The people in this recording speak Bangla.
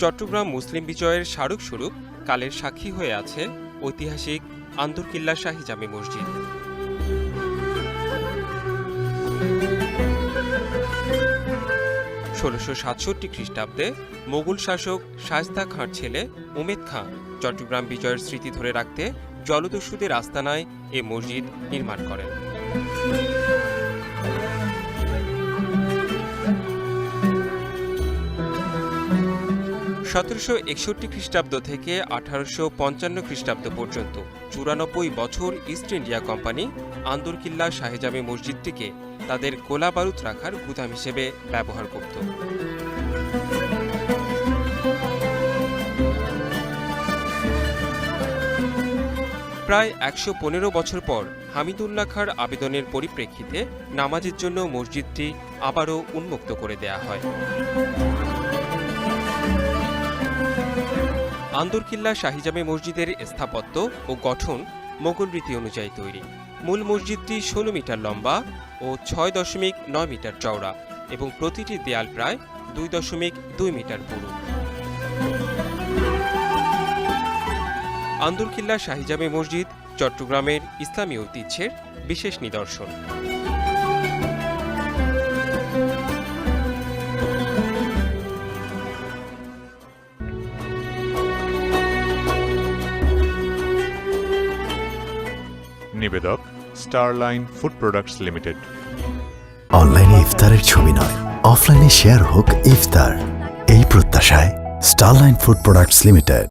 চট্টগ্রাম মুসলিম বিজয়ের স্মারকস্বরূপ কালের সাক্ষী হয়ে আছে ঐতিহাসিক আন্দরকিল্লা শাহী জামি মসজিদ। ষোলোশো সাতষট্টি খ্রিস্টাব্দে মোগল শাসক শায়স্তা খাঁর ছেলে উমেদ খাঁ চট্টগ্রাম বিজয়ের স্মৃতি ধরে রাখতে জলদস্যুদের আস্তানায় এ মসজিদ নির্মাণ করেন। সতেরোশো একষট্টি খ্রিস্টাব্দ থেকে আঠারোশো পঞ্চান্ন খ্রিস্টাব্দ পর্যন্ত চুরানব্বই বছর East India company Anderkilla Shahejami মসজিদটিকে তাদের গোলা বারুদ রাখার গুদাম হিসেবে ব্যবহার করত। প্রায় একশো পনেরো বছর পর হামিদুল্লাহ খার আবেদনের পরিপ্রেক্ষিতে নামাজের জন্য মসজিদটি আবারও উন্মুক্ত করে দেয়া হয়। আন্দরকিল্লা শাহিজামে মসজিদের স্থাপত্য ও গঠন মোগল রীতি অনুযায়ী তৈরি। মূল মসজিদটি ষোলো মিটার লম্বা ও ছয় দশমিক নয় মিটার চওড়া এবং প্রতিটি দেয়াল প্রায় দুই দশমিক দুই মিটার পুরু। আন্দরকিল্লা শাহিজামে মসজিদ চট্টগ্রামের ইসলামী ঐতিহ্যের বিশেষ নিদর্শন। নিবেদক স্টারলাইন ফুড প্রোডাক্টস লিমিটেড অনলাইনে ইফতারের ছবি নয়, অফলাইনে শেয়ার হোক ইফতার। এই প্রত্যাশায় স্টারলাইন ফুড প্রোডাক্টস লিমিটেড